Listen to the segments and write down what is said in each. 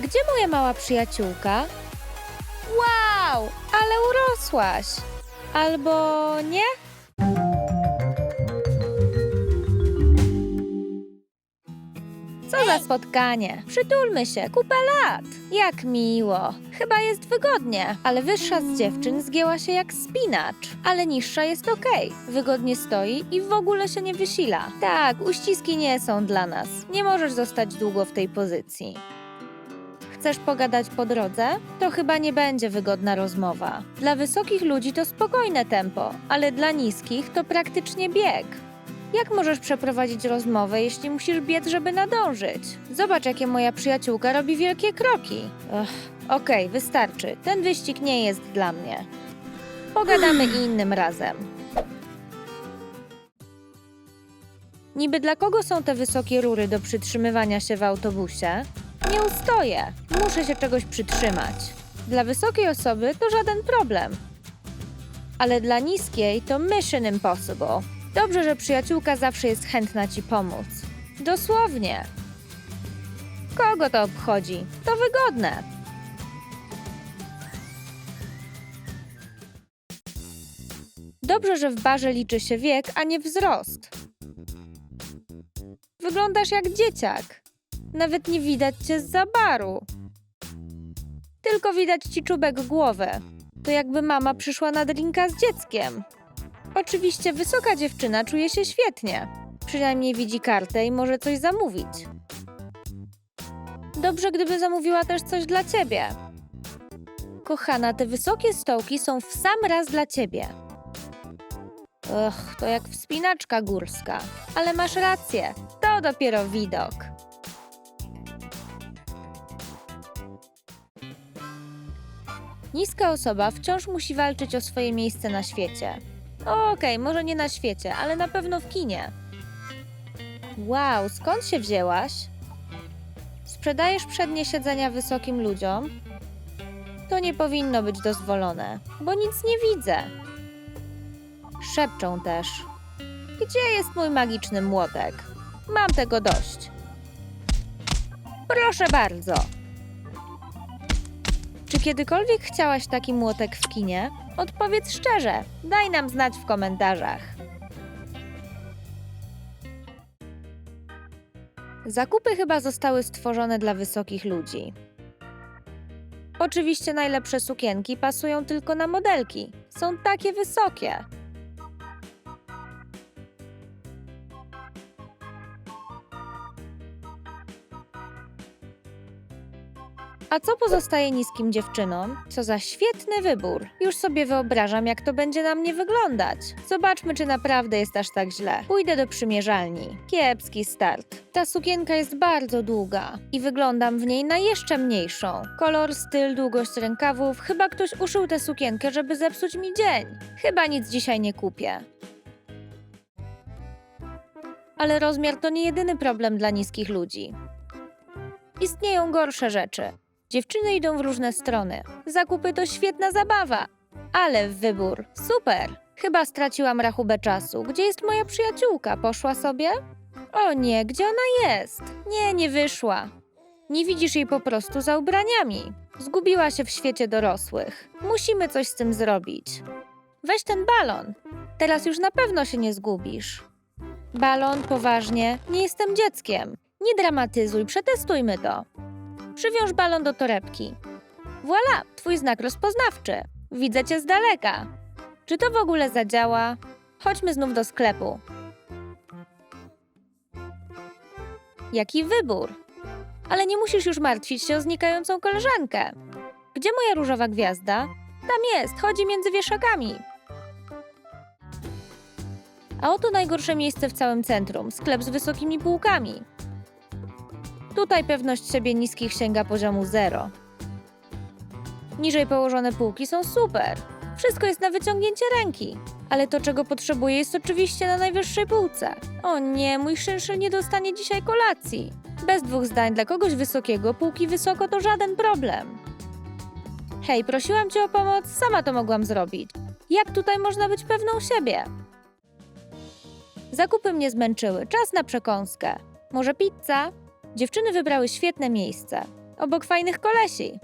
Gdzie moja mała przyjaciółka? Wow, ale urosłaś. Albo nie? Co za spotkanie. Przytulmy się, kupę lat. Jak miło. Chyba jest wygodnie, ale wyższa z dziewczyn zgięła się jak spinacz, ale niższa jest okej. Wygodnie stoi i w ogóle się nie wysila. Tak, uściski nie są dla nas. Nie możesz zostać długo w tej pozycji. Chcesz pogadać po drodze? To chyba nie będzie wygodna rozmowa. Dla wysokich ludzi to spokojne tempo, ale dla niskich to praktycznie bieg. Jak możesz przeprowadzić rozmowę, jeśli musisz biec, żeby nadążyć? Zobacz, jakie moja przyjaciółka robi wielkie kroki. Okej, wystarczy. Ten wyścig nie jest dla mnie. Pogadamy innym razem. Niby dla kogo są te wysokie rury do przytrzymywania się w autobusie? Nie ustoję. Muszę się czegoś przytrzymać. Dla wysokiej osoby to żaden problem. Ale dla niskiej to mission impossible. Dobrze, że przyjaciółka zawsze jest chętna ci pomóc. Dosłownie. Kogo to obchodzi? To wygodne. Dobrze, że w barze liczy się wiek, a nie wzrost. Wyglądasz jak dzieciak. Nawet nie widać cię z za baru. Tylko widać ci czubek głowy. To jakby mama przyszła na drinka z dzieckiem. Oczywiście wysoka dziewczyna czuje się świetnie. Przynajmniej widzi kartę i może coś zamówić. Dobrze, gdyby zamówiła też coś dla ciebie. Kochana, te wysokie stołki są w sam raz dla ciebie. Ach, to jak wspinaczka górska. Ale masz rację, to dopiero widok. Niska osoba wciąż musi walczyć o swoje miejsce na świecie. Okej, może nie na świecie, ale na pewno w kinie. Wow, skąd się wzięłaś? Sprzedajesz przednie siedzenia wysokim ludziom? To nie powinno być dozwolone, bo nic nie widzę. Szepczą też. Gdzie jest mój magiczny młotek? Mam tego dość. Proszę bardzo. Kiedykolwiek chciałaś taki młotek w kinie? Odpowiedz szczerze. Daj nam znać w komentarzach. Zakupy chyba zostały stworzone dla wysokich ludzi. Oczywiście najlepsze sukienki pasują tylko na modelki. Są takie wysokie. A co pozostaje niskim dziewczynom? Co za świetny wybór. Już sobie wyobrażam, jak to będzie na mnie wyglądać. Zobaczmy, czy naprawdę jest aż tak źle. Pójdę do przymierzalni. Kiepski start. Ta sukienka jest bardzo długa i wyglądam w niej na jeszcze mniejszą. Kolor, styl, długość rękawów. Chyba ktoś uszył tę sukienkę, żeby zepsuć mi dzień. Chyba nic dzisiaj nie kupię. Ale rozmiar to nie jedyny problem dla niskich ludzi. Istnieją gorsze rzeczy. Dziewczyny idą w różne strony. Zakupy to świetna zabawa. Ale wybór. Super. Chyba straciłam rachubę czasu. Gdzie jest moja przyjaciółka? Poszła sobie? O nie, gdzie ona jest? Nie, nie wyszła. Nie widzisz jej po prostu za ubraniami. Zgubiła się w świecie dorosłych. Musimy coś z tym zrobić. Weź ten balon. Teraz już na pewno się nie zgubisz. Balon, poważnie, nie jestem dzieckiem. Nie dramatyzuj, przetestujmy to. Przywiąż balon do torebki. Voilà, twój znak rozpoznawczy. Widzę cię z daleka. Czy to w ogóle zadziała? Chodźmy znów do sklepu. Jaki wybór? Ale nie musisz już martwić się o znikającą koleżankę. Gdzie moja różowa gwiazda? Tam jest, chodzi między wieszakami. A oto najgorsze miejsce w całym centrum sklep z wysokimi półkami. Tutaj pewność siebie niskich sięga poziomu zero. Niżej położone półki są super. Wszystko jest na wyciągnięcie ręki. Ale to, czego potrzebuję, jest oczywiście na najwyższej półce. O nie, mój szynszyl nie dostanie dzisiaj kolacji. Bez dwóch zdań, dla kogoś wysokiego, półki wysoko to żaden problem. Hej, prosiłam cię o pomoc, sama to mogłam zrobić. Jak tutaj można być pewną siebie? Zakupy mnie zmęczyły, czas na przekąskę. Może pizza? Dziewczyny wybrały świetne miejsce. obok fajnych kolesi.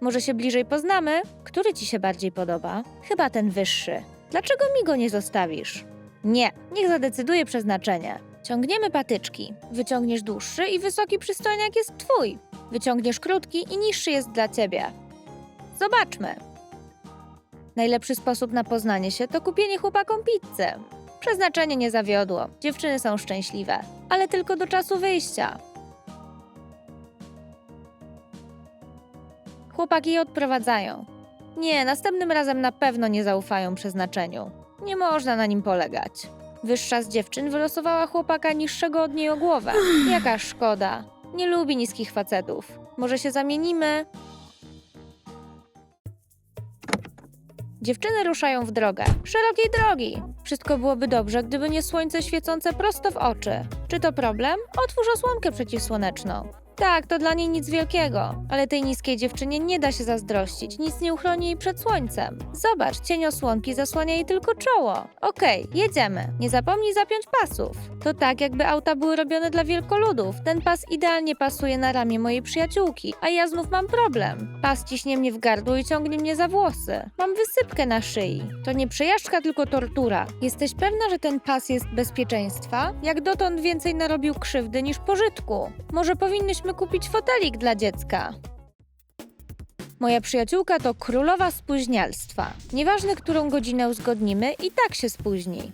Może się bliżej poznamy? Który ci się bardziej podoba? Chyba ten wyższy. Dlaczego mi go nie zostawisz? Nie, niech zadecyduje przeznaczenie. Ciągniemy patyczki. Wyciągniesz dłuższy i wysoki przystojniak jest twój. Wyciągniesz krótki i niższy jest dla ciebie. Zobaczmy. Najlepszy sposób na poznanie się to kupienie chłopakom pizzy. Przeznaczenie nie zawiodło. Dziewczyny są szczęśliwe, ale tylko do czasu wyjścia. Chłopaki je odprowadzają. Nie, następnym razem na pewno nie zaufają przeznaczeniu. Nie można na nim polegać. Wyższa z dziewczyn wylosowała chłopaka niższego od niej o głowę. Jaka szkoda. Nie lubi niskich facetów. Może się zamienimy? Dziewczyny ruszają w drogę. Szerokiej drogi. Wszystko byłoby dobrze, gdyby nie słońce świecące prosto w oczy. Czy to problem? Otwórz osłonkę przeciwsłoneczną. Tak, to dla niej nic wielkiego, ale tej niskiej dziewczynie nie da się zazdrościć, nic nie uchroni jej przed słońcem. Zobacz, cień osłonki zasłania jej tylko czoło. Okej, jedziemy. Nie zapomnij zapiąć pasów. To tak, jakby auta były robione dla wielkoludów. Ten pas idealnie pasuje na ramię mojej przyjaciółki, a ja znów mam problem. Pas ciśnie mnie w gardło i ciągnie mnie za włosy. Mam wysypkę na szyi. To nie przejażdżka, tylko tortura. Jesteś pewna, że ten pas jest bezpieczeństwa? Jak dotąd więcej narobił krzywdy niż pożytku. Może powinnyśmy kupić fotelik dla dziecka. Moja przyjaciółka to królowa spóźnialstwa. Nieważne, którą godzinę uzgodnimy, i tak się spóźni.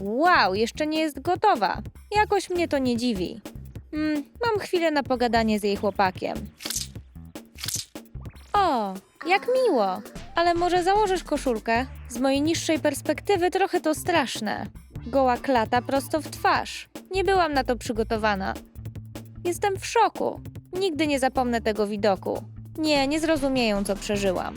Wow, jeszcze nie jest gotowa. Jakoś mnie to nie dziwi. Mm, mam chwilę na pogadanie z jej chłopakiem. O, jak miło! Ale może założysz koszulkę? Z mojej niższej perspektywy trochę to straszne. Goła klata prosto w twarz. Nie byłam na to przygotowana. Jestem w szoku. Nigdy nie zapomnę tego widoku. Nie, nie zrozumieją, co przeżyłam.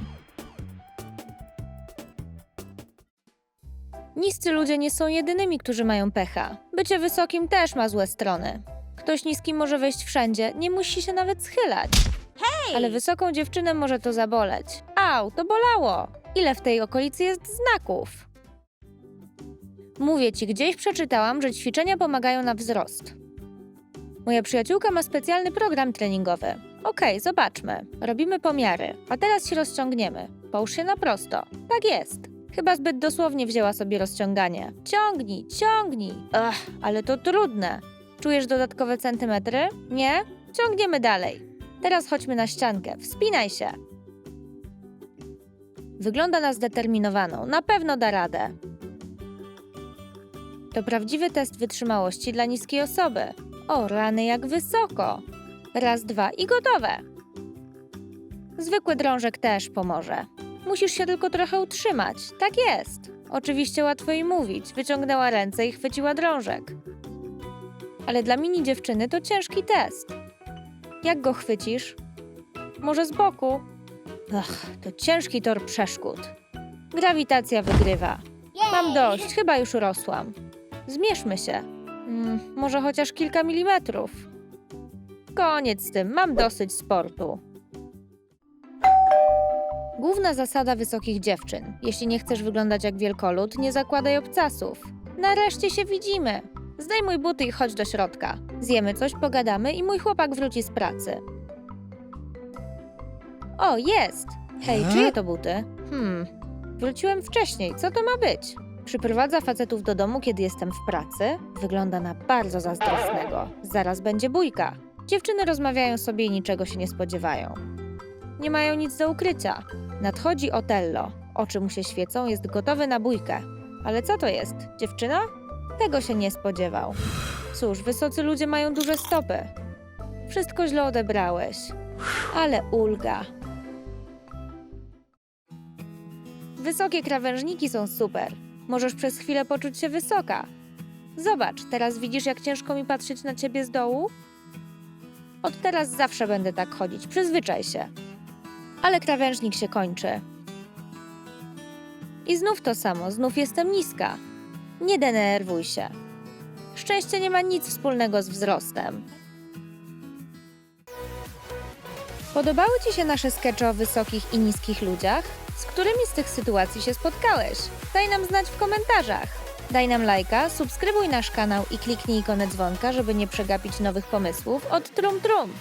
Niscy ludzie nie są jedynymi, którzy mają pecha. Bycie wysokim też ma złe strony. Ktoś niski może wejść wszędzie, nie musi się nawet schylać. Hej! Ale wysoką dziewczynę może to zaboleć. Au, to bolało! Ile w tej okolicy jest znaków? Mówię ci, gdzieś przeczytałam, że ćwiczenia pomagają na wzrost. Moja przyjaciółka ma specjalny program treningowy. Okej, zobaczmy. Robimy pomiary. A teraz się rozciągniemy. Połóż się na prosto. Tak jest. Chyba zbyt dosłownie wzięła sobie rozciąganie. Ciągnij, ciągnij. Ach, ale to trudne. Czujesz dodatkowe centymetry? Nie? Ciągniemy dalej. Teraz chodźmy na ściankę. Wspinaj się. Wygląda na zdeterminowaną. Na pewno da radę. To prawdziwy test wytrzymałości dla niskiej osoby. O, rany jak wysoko. Raz, dwa i gotowe. Zwykły drążek też pomoże. Musisz się tylko trochę utrzymać. Tak jest. Oczywiście łatwo jej mówić. Wyciągnęła ręce i chwyciła drążek. Ale dla mini dziewczyny to ciężki test. Jak go chwycisz? Może z boku? Ach, to ciężki tor przeszkód. Grawitacja wygrywa. Mam dość, chyba już urosłam. Zmierzmy się. Mm, może chociaż kilka milimetrów. Koniec z tym, mam dosyć sportu. Główna zasada wysokich dziewczyn. Jeśli nie chcesz wyglądać jak wielkolud, nie zakładaj obcasów. Nareszcie się widzimy. Zdejmuj buty i chodź do środka. Zjemy coś, pogadamy i mój chłopak wróci z pracy. O, jest! Hej, E? czyje to buty? Hmm, wróciłem wcześniej, co to ma być? Przyprowadza facetów do domu, kiedy jestem w pracy. Wygląda na bardzo zazdrosnego. Zaraz będzie bójka. Dziewczyny rozmawiają sobie i niczego się nie spodziewają. Nie mają nic do ukrycia. Nadchodzi Otello. Oczy mu się świecą, jest gotowy na bójkę. Ale co to jest? Dziewczyna? Tego się nie spodziewał. Cóż, wysocy ludzie mają duże stopy. Wszystko źle odebrałeś. Ale ulga. Wysokie krawężniki są super. Możesz przez chwilę poczuć się wysoka. Zobacz, teraz widzisz, jak ciężko mi patrzeć na ciebie z dołu? Od teraz zawsze będę tak chodzić, przyzwyczaj się. Ale krawężnik się kończy. I znów to samo, znów jestem niska. Nie denerwuj się. Szczęście nie ma nic wspólnego z wzrostem. Podobały Ci się nasze skecze o wysokich i niskich ludziach? Z którymi z tych sytuacji się spotkałeś? Daj nam znać w komentarzach. Daj nam lajka, subskrybuj nasz kanał i kliknij ikonę dzwonka, żeby nie przegapić nowych pomysłów od Trum Trum.